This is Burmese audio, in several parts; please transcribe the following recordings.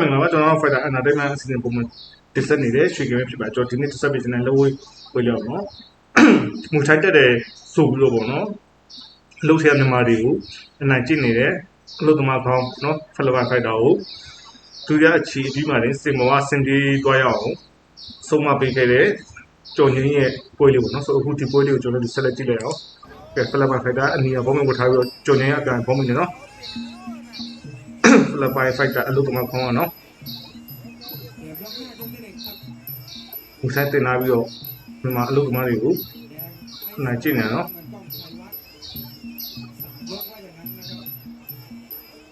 မင်္ဂလာပါကျွန်တော် Fighter Entertainment အစီအစဉ်ပုံမှန်တင်ဆက်နေတဲ့ရွှေကဲဖြစ်ပါကျွန်တော်ဒီနေ့တင်ဆက်ပေးခြင်းနဲ့လက်ဝဲဝေးလောက်နော်ငူချိုင်းတက်တယ်ဆိုပြီးတော့ပေါ့နော်လှုပ်ရှားမြန်မာတွေကိုအနိုင်ကျင့်နေတဲ့အလုပ်သမားကောင်းနော်ဖလဘာဖိုက်တာကိုဒုတိယအချီအပြီးမှလည်းစင်မောကစင်ပြေးသွားရအောင်ဆုံးမပေးခဲ့တဲ့ကျော်ငင်းရဲ့ပွဲလေးပေါ့နော်ဆိုတော့အခုဒီပွဲလေးကိုကျွန်တော်တို့ဆက်လက်ကြည့်လိုက်အောင်ကဲဖလဘာဖိုက်တာအနီးအဘောင်းမျိုးကိုထားပြီးတော့ကျော်ငင်းရဲ့အကန်ဘောင်းမျိုးနေနော် ဖလဘာဖိုက်တာအလုပ်သမားကောင်းอ่ะနော် မူဆိုင်တင်လာပြီးတော့မြန်မာအလုပ်သမားတွေကိုနိုင်ကျင့်နေနော်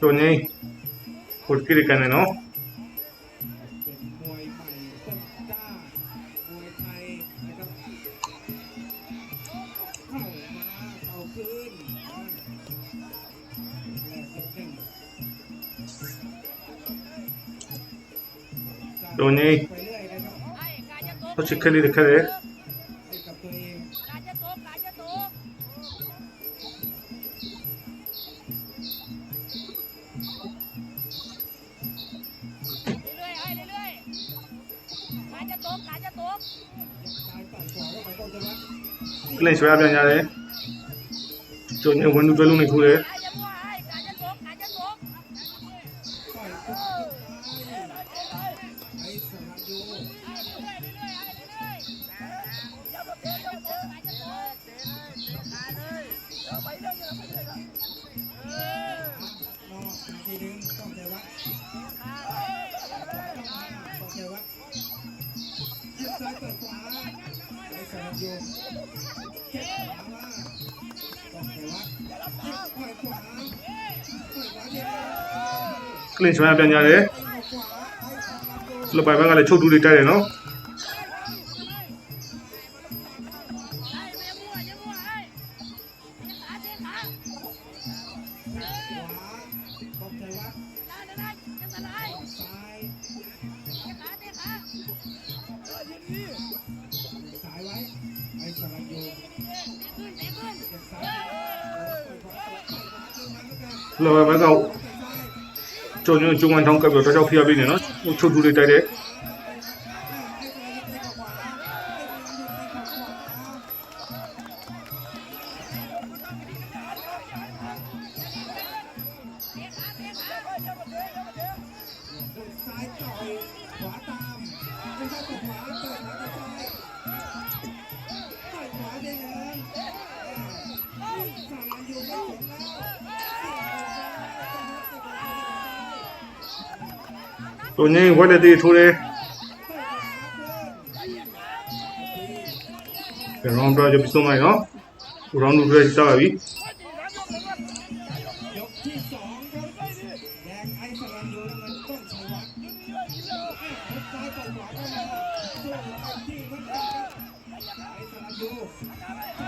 တို့နေကိုကိရကန်နော် ม ตัวนี้ตัวชิคกี้พายดิคเลยเล่นช่วยอะไรเนี่ยเลยจนเนี่วันนี้ตัวลุงนี่กูเลย อยู่ကလင်းချွမ်းပြန်ကြတယ်လွတ်ပိုင်ဘက်ကလည်းချုပ်တူးတွေတိုက်တယ်နော် လပိုင်ဘက်ကကျော်ညွန့်ကျုံဝန်ထောင်းကပ်ပြီးတော့တောက်ဖျားပြီးနေနော်ချုပ်တူလေးတိုက်တ ต้นชัยวัฒน์หุบซ้ายต่อยขวาเข้ามาสู้กับที่เหมือนกันครับไอ้สลันยูต่อยขวามาเอ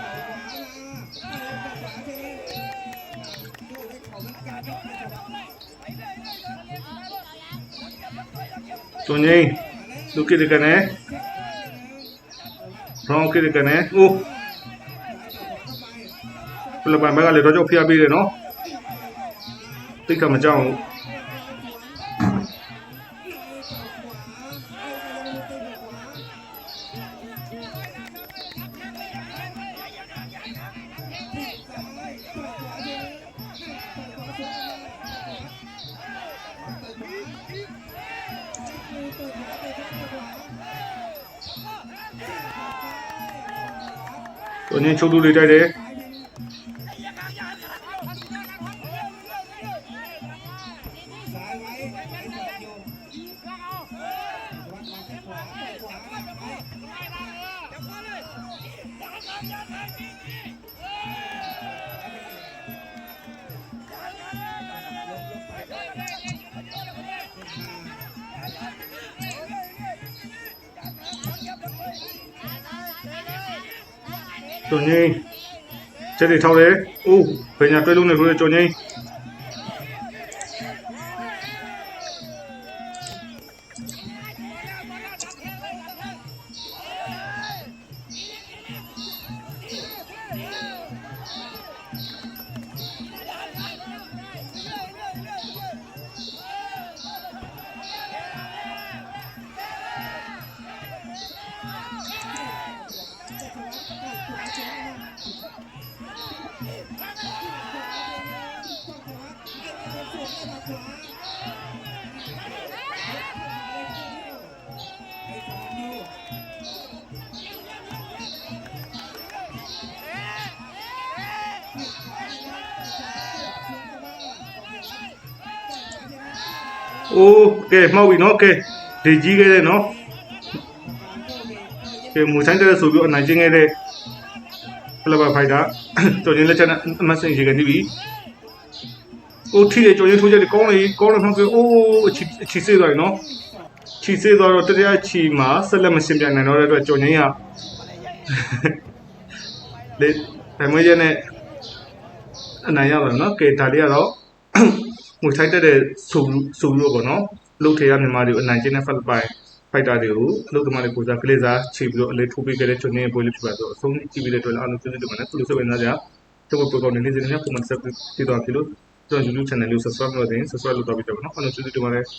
าขวาเองสู้ได้เข่าเหมือนกันครับไอ้สลันยู တို့နေလူကိရကန်နဲ့ရောင်းကိရကန်နဲ့အိုးဖလပိုင်ဘက်ကလည်းတော့ကြောက်ဖျားပြီးတယ်နော်တိတ်ကမကြောက်ဘူး ตัวนี้ချုပ် Sonjay, look at the cane. Wrong at the cane. Oh. Pula pa mega le rojo pia bi no. Tika ma jao. 过年走路累不累？chỗ nhi. Chết thì thao đấy u, về nhà tôi luôn này rồi chỗ nhi. အိုးဘယ်ညာတွဲလုံးနေဆိုရကျော်ငိမ့်အိုးကဲမှောက်ပြီနော်ကဲဒီကြီးခဲ့တဲ့နော်ကဲမူဆိုင်တဲ့ဆိုပြီးအနိုင်ကျင်းခဲ့တဲ့ဖလဘဖိုက်တာတော်ရင်လက်ချက်နဲ့အမတ်စင်ရေကနေပြီအိုးထီးတဲ့ကြော်ရင်ထိုးချက်တွေကောင်းလေကောင်းလို့မှဆိုအိုးအချီအချီစေးသွားပြီနော်ချီစေးသွားတော့တရားချီမှာဆက်လက်မရှင်းပြနိုင်တော့တဲ့အတွက်ကြော်ရင်ကလေဗမွေးရနဲ့အနိုင်ရတော့နော်ကဲဒါလေးကတော့ ငွေထိုက်တက်တဲ့ဆိုဆိုလို့ပေါ့နော်လုတ်ထေရမြန်မာတွေကိုအနိုင်ကျင်းတဲ့ဖက်ပိုင်ဖိုက်တာတွေကိုအလုတ်သမားတွေကိုစားကလေးစားချိန်ပြီးတော့အလေးထိုးပေးခဲ့တဲ့ကျွန်နေပွဲလေးဖြစ်ပါတော့အဆုံးကြည့်ပြီးတဲ့အတွက်အားလုံးကျေးဇူးတင်ပါတယ်သူတို့ဆက်ဝင်လာကြတော့ပေါ်ပေါ်နေနေနေပုံမှန်ဆက်ပြီးတော့ဖြစ်လို့ကျွန်တော် YouTube channel လေးကို subscribe လုပ်တဲ့ subscribe လုပ်တော့ပြီးတော့နော်အားလုံးကျေးဇူးတင်ပါတယ်